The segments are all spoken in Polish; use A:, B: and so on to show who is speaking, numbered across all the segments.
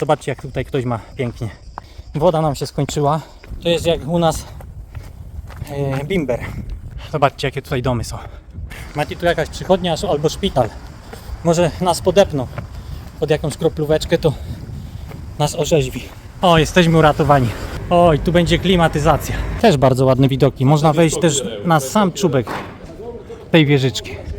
A: Zobaczcie, jak tutaj ktoś ma pięknie. Woda nam się skończyła. To jest jak u nas e, bimber. Zobaczcie, jakie tutaj domy są. Mati tu jakaś przychodnia albo szpital. Może nas podepną pod jakąś kroplóweczkę, to nas orzeźwi. O, jesteśmy uratowani. Oj, tu będzie klimatyzacja. Też bardzo ładne widoki. Można wejść też na sam czubek tej wieżyczki.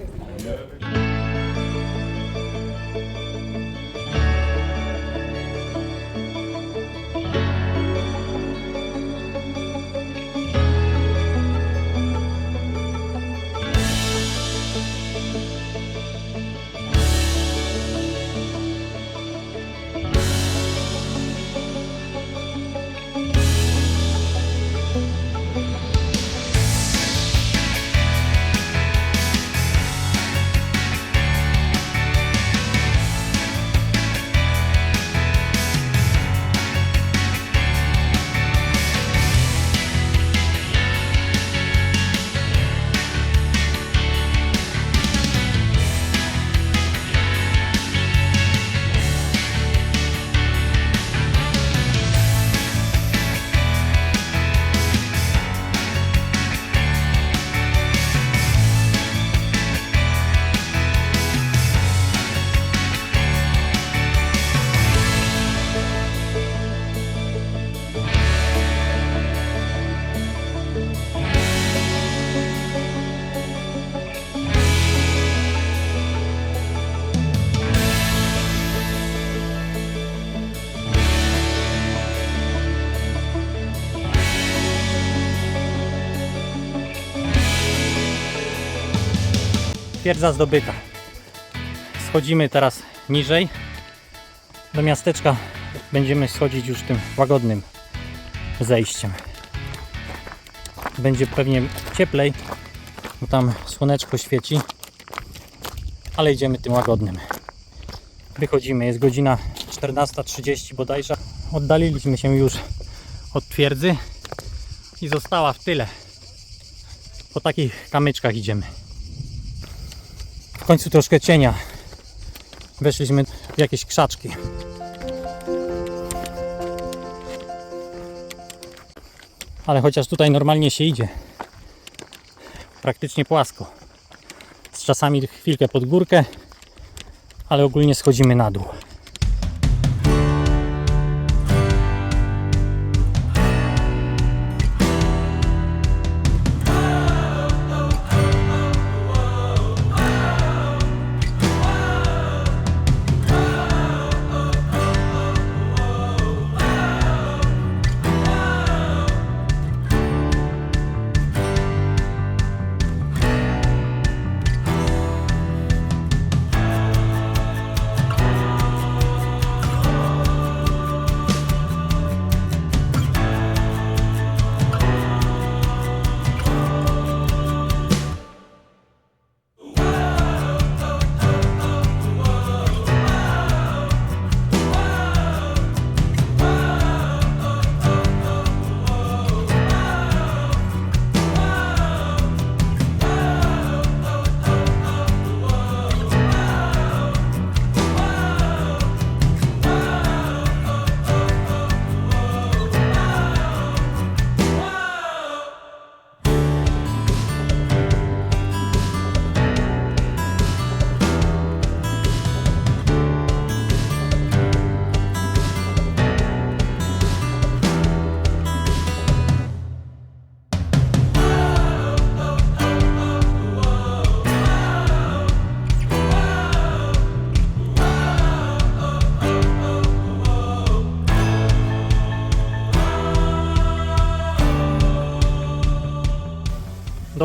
A: Twierdza zdobyta. Schodzimy teraz niżej. Do miasteczka będziemy schodzić już tym łagodnym zejściem. Będzie pewnie cieplej, bo tam słoneczko świeci, ale idziemy tym łagodnym. Wychodzimy, jest godzina 14.30 bodajże. Oddaliliśmy się już od twierdzy i została w tyle. Po takich kamyczkach idziemy. Końcu troszkę cienia. Weszliśmy w jakieś krzaczki. Ale chociaż tutaj normalnie się idzie. Praktycznie płasko. Z czasami chwilkę pod górkę, ale ogólnie schodzimy na dół.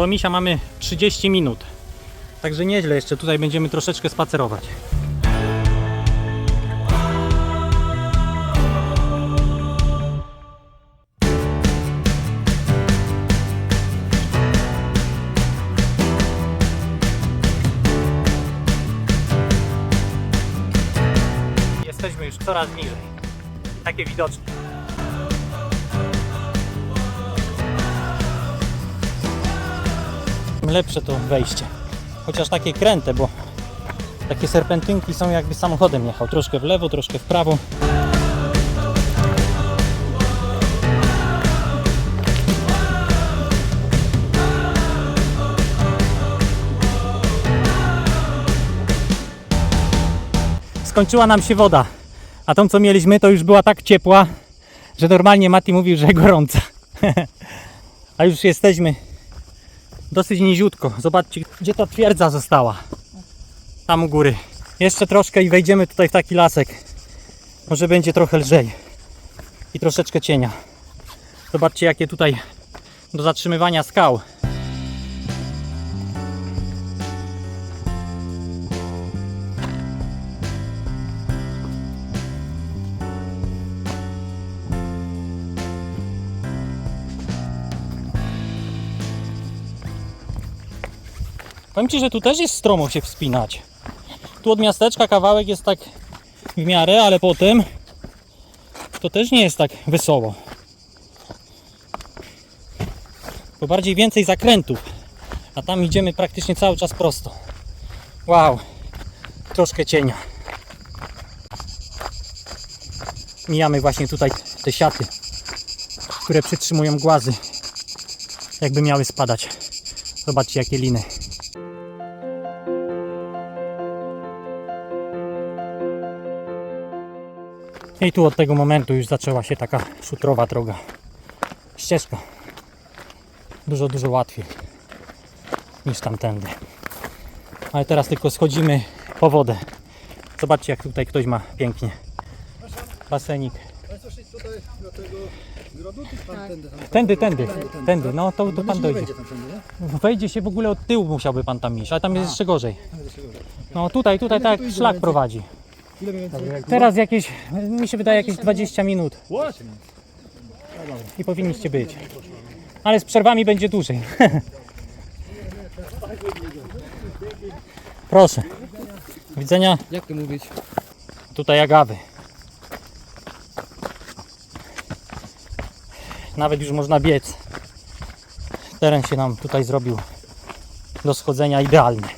A: Do Misia mamy 30 minut. Także nieźle, jeszcze tutaj będziemy troszeczkę spacerować. Jesteśmy już coraz niżej. Takie widoczne. tym lepsze to wejście. Chociaż takie kręte, bo takie serpentynki są jakby samochodem jechał. Troszkę w lewo, troszkę w prawo. Skończyła nam się woda, a tą co mieliśmy to już była tak ciepła, że normalnie Mati mówił, że gorąca. a już jesteśmy dosyć niziutko. Zobaczcie, gdzie ta twierdza została. Tam u góry. Jeszcze troszkę i wejdziemy tutaj w taki lasek. Może będzie trochę lżej. I troszeczkę cienia. Zobaczcie, jakie tutaj do zatrzymywania skał. Powiem Ci, że tu też jest stromo się wspinać. Tu od miasteczka kawałek jest tak w miarę, ale potem to też nie jest tak wesoło. Bo bardziej więcej zakrętów. A tam idziemy praktycznie cały czas prosto. Wow, troszkę cienia. Mijamy właśnie tutaj te siaty, które przytrzymują głazy, jakby miały spadać. Zobaczcie jakie liny. I tu od tego momentu już zaczęła się taka szutrowa droga. Ścieżka. Dużo, dużo łatwiej niż tamtędy. Ale teraz tylko schodzimy po wodę. Zobaczcie jak tutaj ktoś ma pięknie. Basenik.
B: Tędy?
A: Tędy, tędy, tędy. No to, to pan dojdzie.
B: wejdzie
A: się w ogóle od tyłu musiałby pan tam iść, ale tam jest jeszcze gorzej. No tutaj, tutaj tak szlak prowadzi.
B: Ile mniej więcej?
A: Teraz jakieś, mi się wydaje jakieś 20 minut i powinniście być. Ale z przerwami będzie dłużej. Proszę. Widzenia.
B: Jak to mówić?
A: Tutaj agawy. Nawet już można biec. Teren się nam tutaj zrobił do schodzenia idealny.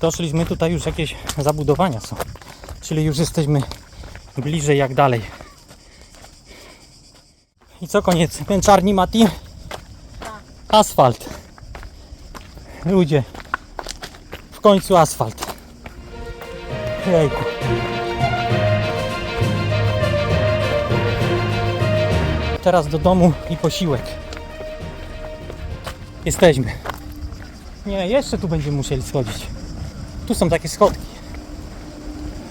A: Doszliśmy tutaj już jakieś zabudowania są. Czyli już jesteśmy bliżej jak dalej. I co koniec? Męczarni Mati? Asfalt. Ludzie. W końcu asfalt. Jejku. Teraz do domu i posiłek. Jesteśmy. Nie, jeszcze tu będziemy musieli schodzić. Tu są takie schodki.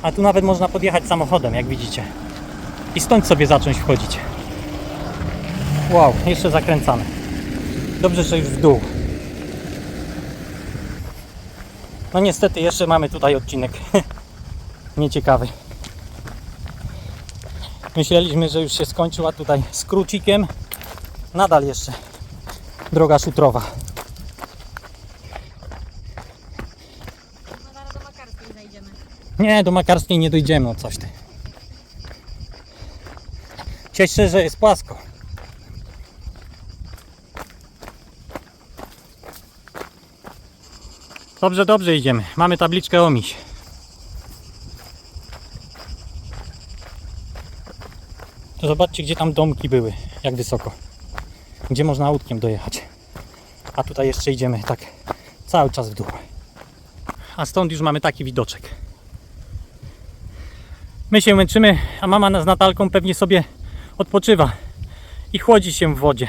A: A tu nawet można podjechać samochodem, jak widzicie. I stąd sobie zacząć wchodzić. Wow, jeszcze zakręcamy. Dobrze, że już w dół. No niestety jeszcze mamy tutaj odcinek nieciekawy. Myśleliśmy, że już się skończył, a tutaj skrócikiem nadal jeszcze droga szutrowa.
C: No zaraz do Makarskiej zajdziemy.
A: Nie, do Makarskiej nie dojdziemy, no coś ty. Ciesz się, że jest płasko. Dobrze, dobrze idziemy. Mamy tabliczkę omiś. To zobaczcie, gdzie tam domki były, jak wysoko. Gdzie można autkiem dojechać. A tutaj jeszcze idziemy tak cały czas w dół. A stąd już mamy taki widoczek. My się męczymy, a mama z Natalką pewnie sobie odpoczywa i chłodzi się w wodzie.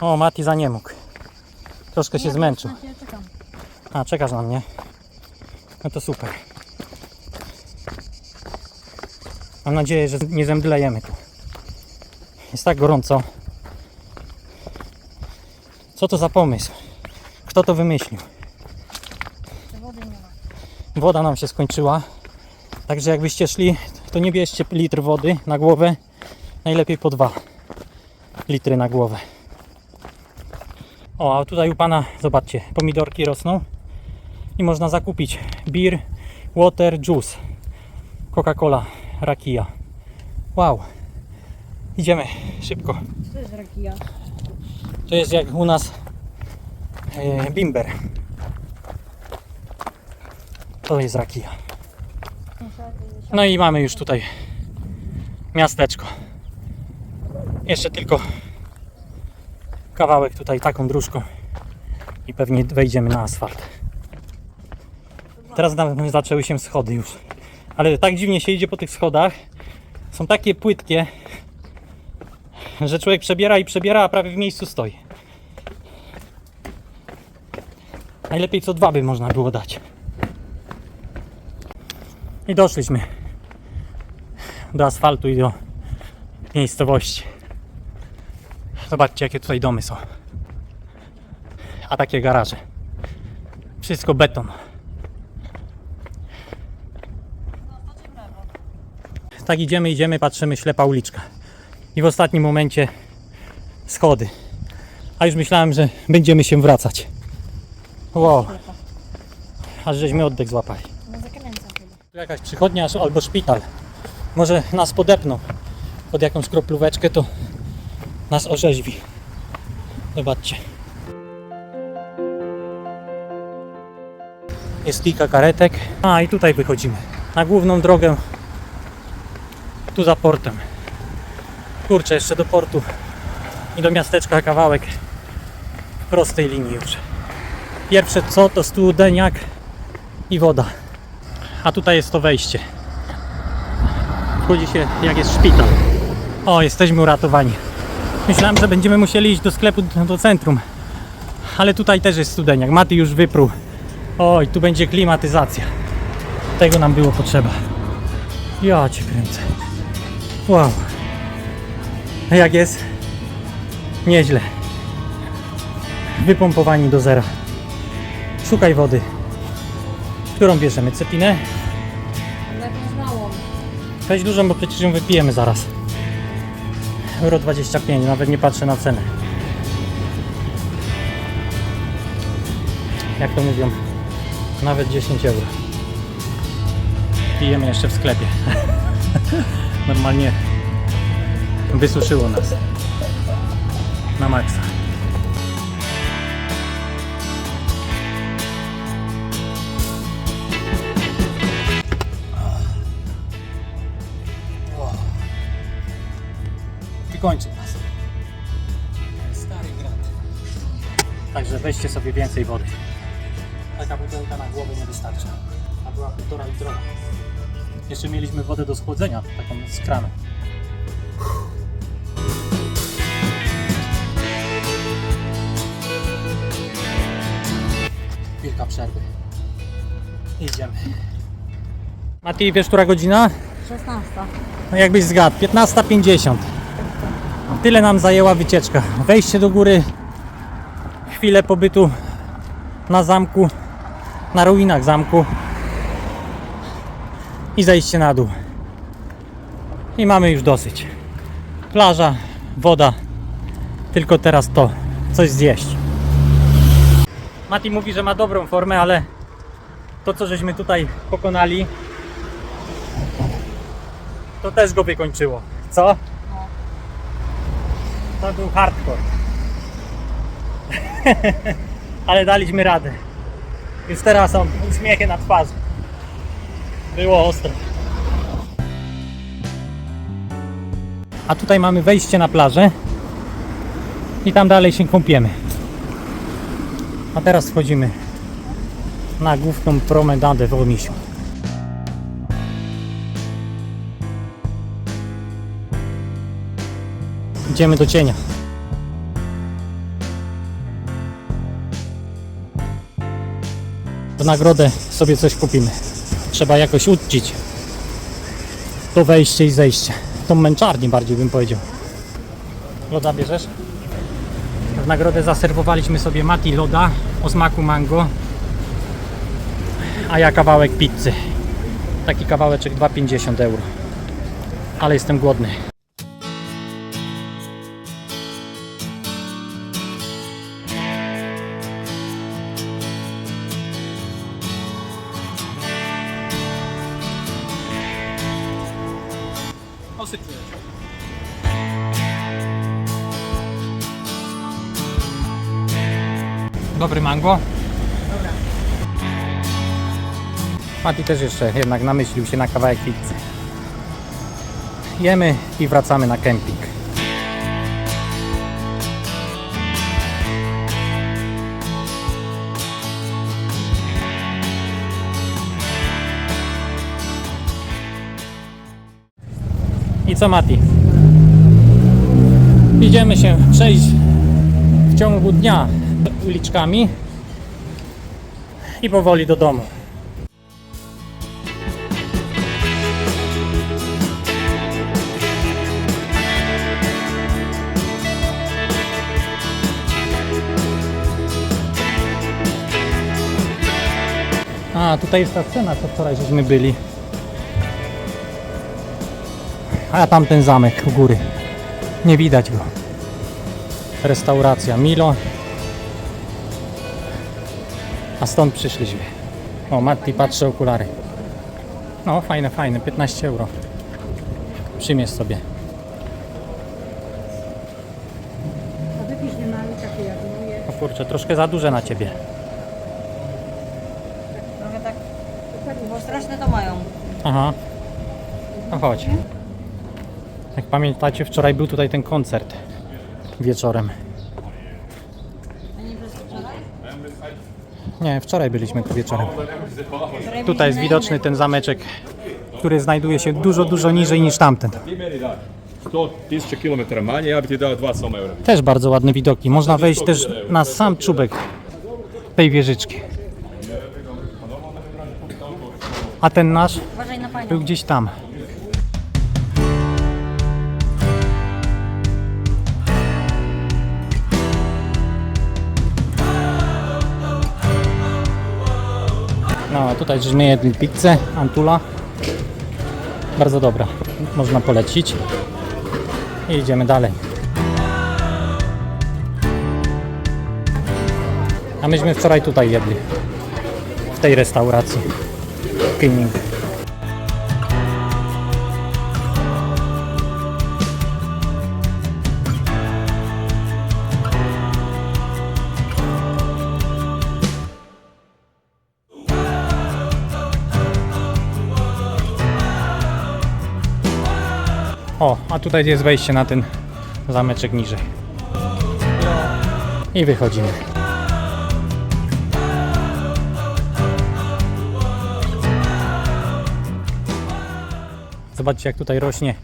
A: O, Mati za nie mógł. Troszkę się zmęczył. A, czekasz na mnie? No to super. Mam nadzieję, że nie zemdlejemy tu. Jest tak gorąco. Co to za pomysł? Kto to wymyślił? Woda nam się skończyła. Także jakbyście szli, to nie bierzcie litr wody na głowę. Najlepiej po dwa litry na głowę. O, a tutaj u pana, zobaczcie, pomidorki rosną i można zakupić beer, water, juice, Coca-Cola, rakija. Wow. Idziemy szybko.
C: To jest rakija.
A: To jest jak u nas e, bimber. To jest Rakija. No i mamy już tutaj miasteczko. Jeszcze tylko kawałek tutaj taką dróżką i pewnie wejdziemy na asfalt. Teraz nawet zaczęły się schody już. Ale tak dziwnie się idzie po tych schodach. Są takie płytkie, że człowiek przebiera i przebiera, a prawie w miejscu stoi. Najlepiej co dwa by można było dać. I doszliśmy do asfaltu i do miejscowości. Zobaczcie, jakie tutaj domy są. A takie garaże. Wszystko beton. Tak idziemy, idziemy, patrzymy, ślepa uliczka. I w ostatnim momencie schody. A już myślałem, że będziemy się wracać. Wow. Aż żeśmy oddech złapali.
C: No zakręcam chyba.
A: Tu jakaś przychodnia albo szpital. Może nas podepną pod jakąś kroplóweczkę, to nas orzeźwi. Zobaczcie. Jest kilka karetek. A i tutaj wychodzimy. Na główną drogę. Tu za portem. Kurczę, jeszcze do portu i do miasteczka kawałek w prostej linii już. Pierwsze co to studeniak i woda. A tutaj jest to wejście. Wchodzi się jak jest szpital. O, jesteśmy uratowani. Myślałem, że będziemy musieli iść do sklepu, do- centrum. Ale tutaj też jest studeniak. Maty już wyprół. Oj, tu będzie klimatyzacja. Tego nam było potrzeba. Ja cię kręcę. Wow. A Jak jest? Nieźle. Wypompowani do zera. Szukaj wody. Którą bierzemy? Cepinę?
C: Jakąś małą.
A: Weź dużą, bo przecież ją wypijemy zaraz. Euro 25, nawet nie patrzę na cenę. Jak to mówią, nawet 10 euro. Pijemy jeszcze w sklepie. Normalnie wysuszyło nas. Na maksa. Wykończy nas. Stary grad. Także weźcie sobie więcej wody. Taka butelka na głowę nie wystarcza. A była półtora litrowa. Jeszcze mieliśmy wodę do schłodzenia, taką z kranu. Chwilka przerwy. Idziemy. Mati, wiesz która godzina?
C: 16.
A: No jakbyś zgadł, 15.50. Tyle nam zajęła wycieczka. Wejście do góry, chwilę pobytu na zamku, na ruinach zamku i zejście na dół. I mamy już dosyć. Plaża, woda, tylko teraz to, coś zjeść. Mati mówi, że ma dobrą formę, ale to co żeśmy tutaj pokonali, to też go wykończyło. Co? To był hardcore. Ale daliśmy radę. Już teraz są uśmiechy na twarzy. Było ostro. A tutaj mamy wejście na plażę. I tam dalej się kąpiemy. A teraz wchodzimy na główną promenadę w Omisiu. Idziemy do cienia. W nagrodę sobie coś kupimy. Trzeba jakoś uczcić to wejście i zejście. Tą męczarnię bardziej bym powiedział. Loda bierzesz? W nagrodę zaserwowaliśmy sobie mati loda o smaku mango, a ja kawałek pizzy. Taki kawałeczek 2,50 euro. Ale jestem głodny. Dobry mango. Mati też jeszcze jednak namyślił się na kawałek pizzy. Jemy i wracamy na kemping. I co Mati? Idziemy się przejść w ciągu dnia uliczkami i powoli do domu. A, tutaj jest ta scena, co wczoraj żeśmy byli. A tam ten zamek u góry. Nie widać go. Restauracja Milo. A stąd przyszliśmy. O, Matti patrzy okulary. No, fajne, fajne, 15 euro. Przymierz sobie. O kurczę, troszkę za duże na ciebie.
C: Trochę tak, bo straszne to mają.
A: Aha. No chodź. Jak pamiętacie, wczoraj był tutaj ten koncert wieczorem.
C: A nie przez wczoraj?
A: Nie, wczoraj byliśmy tu wieczorem. Tutaj jest widoczny ten zameczek, który znajduje się dużo, dużo niżej niż tamten.
D: Ti meni daš 100 tisuća km manje, ja bi ti dao 2 soma eura.
A: Też bardzo ładne widoki. Można wejść też na sam czubek tej wieżyczki. A ten nasz był gdzieś tam. No, a tutaj żeśmy jedli pizzę Antula. Bardzo dobra. Można polecić. I idziemy dalej. A myśmy wczoraj tutaj jedli. W tej restauracji. King. O, a tutaj jest wejście na ten zameczek niżej. I wychodzimy. Zobaczcie, jak tutaj rośnie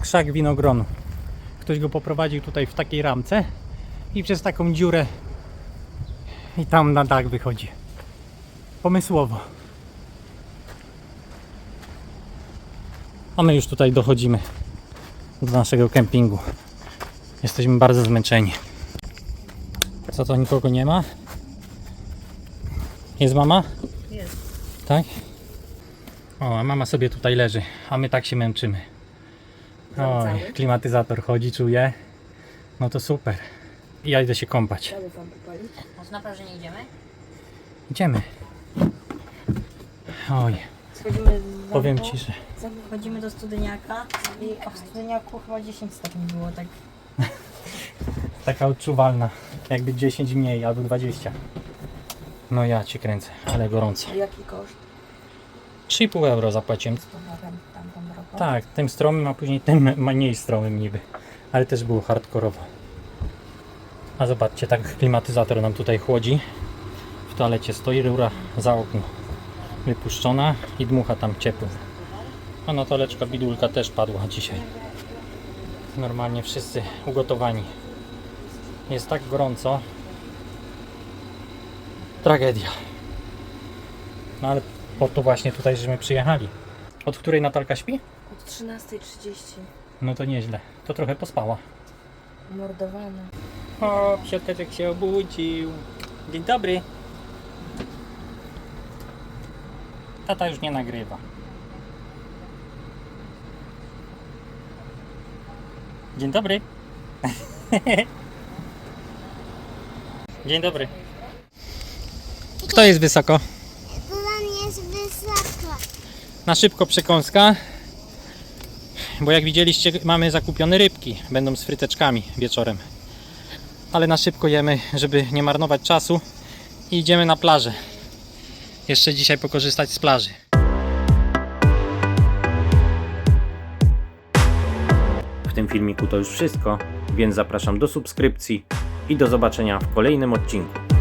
A: krzak winogronu. Ktoś go poprowadził tutaj w takiej ramce i przez taką dziurę i tam na dach wychodzi. Pomysłowo. A my już tutaj dochodzimy do naszego kempingu. Jesteśmy bardzo zmęczeni. Co to nikogo nie ma? Jest mama?
C: Jest.
A: Tak? O, a mama sobie tutaj leży, a my tak się męczymy. Oj, klimatyzator chodzi, czuję. No to super. I ja idę się kąpać.
C: Może na plaży nie idziemy?
A: Idziemy. Oj,
C: Schodzimy z
A: powiem
C: zamku,
A: ci, że
C: Chodzimy do studyniaka i a w studyniaku chyba 10 stopni było, tak.
A: taka odczuwalna. Jakby 10 mniej albo 20. No ja cię kręcę, ale gorąco.
E: A jaki koszt?
A: 3,5 euro zapłaciłem.
C: Z powrotem.
A: Tak, tym stromym, a później tym mniej stromym niby. Ale też było hardkorowo. A zobaczcie, tak klimatyzator nam tutaj chłodzi. W toalecie stoi rura za okno wypuszczona i dmucha tam ciepło. A na toaleczka bidulka też padła dzisiaj. Normalnie wszyscy ugotowani. Jest tak gorąco. Tragedia. No ale po to właśnie tutaj, żeśmy przyjechali. Od której Natalka śpi?
E: Od 13.30.
A: No to nieźle. To trochę pospała.
E: Mordowana.
A: O, psioteczek się obudził. Dzień dobry. Tata już nie nagrywa. Dzień dobry. Dzień dobry. Kto jest wysoko?
F: Plan jest wysoko.
A: Na szybko przekąska. Bo jak widzieliście, mamy zakupione rybki. Będą z fryteczkami wieczorem. Ale na szybko jemy, żeby nie marnować czasu. I idziemy na plażę jeszcze dzisiaj pokorzystać z plaży. W tym filmiku to już wszystko, więc zapraszam do subskrypcji i do zobaczenia w kolejnym odcinku.